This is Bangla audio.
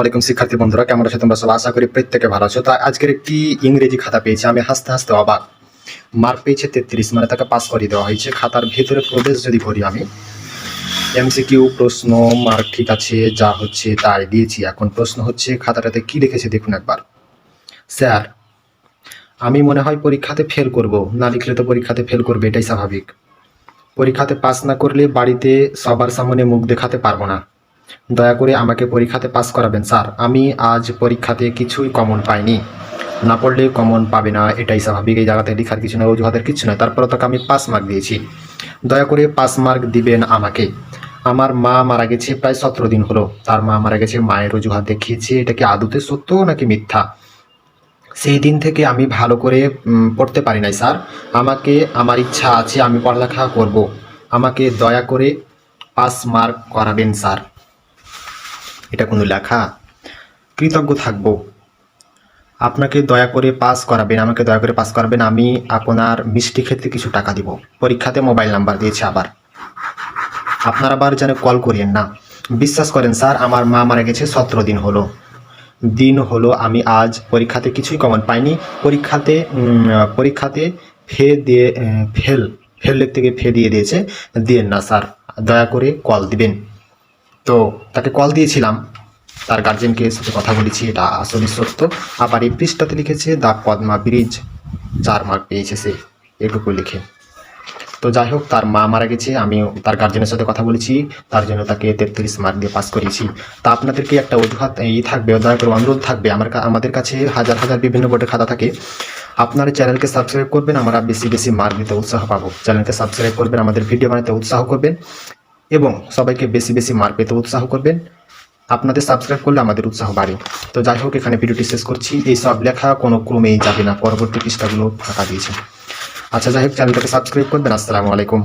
আলাইকুম শিক্ষার্থী বন্ধুরা, কেমন আছো তোমরা সব আশা করি প্রত্যেকে ভালো আছো। তা আজকের একটি ইংরেজি খাতা পেয়েছি? আমি হাসতে হাসতে অবাক। মার্ক পেয়েছে তেত্রিশ মানে তাকে পাস করিয়ে দেওয়া হয়েছে। খাতার ভেতরে প্রবেশ যদি করি আমি, এমসিকিউ, প্রশ্ন, মার্ক ঠিক আছে, যা হচ্ছে তাই দিয়েছি। এখন প্রশ্ন হচ্ছে, খাতাটাতে কি লিখেছে দেখুন একবার। স্যার, আমি মনে হয় পরীক্ষাতে ফেল করব। না লিখলে তো পরীক্ষাতে ফেল করবে, এটাই স্বাভাবিক। পরীক্ষাতে পাস না করলে বাড়িতে সবার সামনে মুখ দেখাতে পারব না। দয়া করে আমাকে পরীক্ষাতে পাস করাবেন, স্যার। আমি আজ পরীক্ষাতে কিছুই কমন পাইনি। না পড়লে কমন পাবে না, এটাই স্বাভাবিক। এই জায়গাতে লেখার কিছু না অজুহাতের কিছু নয় তারপরে তাকে আমি পাস মার্ক দিয়েছি। দয়া করে পাস মার্ক দিবেন আমাকে। আমার মা মারা গেছে প্রায় সতেরো দিন হলো। তার মা মারা গেছে, মায়ের অজুহাত দেখিয়েছে, এটা কি আদতে সত্য নাকি মিথ্যা? সেই দিন থেকে আমি ভালো করে পড়তে পারি নাই, স্যার। আমাকে, আমার ইচ্ছা আছে আমি পড়ালেখা করব। আমাকে দয়া করে পাস মার্ক করাবেন, স্যার। এটা কোনো লেখা? কৃতজ্ঞ থাকব। আপনাকে দয়া করে পাস করাবেন, আমাকে দয়া করে পাস করাবেন। আমি আপনার মিষ্টি খেতে কিছু টাকা দিব। পরীক্ষাতে মোবাইল নাম্বার দিয়েছে আবার। আপনার আবার যেন কল করিয়েন না। বিশ্বাস করেন স্যার, আমার মা মারা গেছে সতেরো দিন হলো। দিন হলো আমি আজ পরীক্ষাতে কিছুই কমন পাইনি। পরীক্ষাতে পরীক্ষাতে ফে দিয়ে, ফেল ফেল গিয়ে ফে দিয়ে দিয়েছে। দিয়েন না স্যার। দয়া করে কল দিবেন। তো তাকে কল দিয়েছিলাম। তার গার্জেনকে সাথে কথা বলেছি, এটা আসলে সত্য। আবার এই পৃষ্ঠাতে লিখেছে, দা পদ্মা ব্রিজ চার মার্ক পেয়েছে সে, এটুকু লিখে। তো যাই হোক, তার মা মারা গেছে আমি তার গার্জেনের সাথে কথা বলেছি, তার জন্য তাকে তেত্রিশ মার্ক দিয়ে পাস করিয়েছি তা আপনাদেরকে একটা অজুহাত ই থাকবে, দয়া করে অনুরোধ থাকবে, আমার আমাদের কাছে হাজার হাজার বিভিন্ন বোর্ডের খাতা থাকে। আপনারা চ্যানেলকে সাবস্ক্রাইব করবেন, আমরা বেশি বেশি মার্ক দিতে উৎসাহ পাবো। চ্যানেলকে সাবস্ক্রাইব করবেন, আমাদের ভিডিও বানাতে উৎসাহ করবেন। এবং সবাইকে বেশি বেশি মার পেতে উৎসাহ করবেন। আপনাদের সাবস্ক্রাইব করলে আমাদের উৎসাহ বাড়ে। তো যাই হোক, এখানে ভিডিওটি শেষ করছি। এই সব লেখা কোনো ক্রমেই যাবে না। পরবর্তী পৃষ্ঠাগুলো ফাঁকা দিয়েছে। আচ্ছা যাই হোক চ্যানেলটাকে সাবস্ক্রাইব করবেন। আসসালামু আলাইকুম।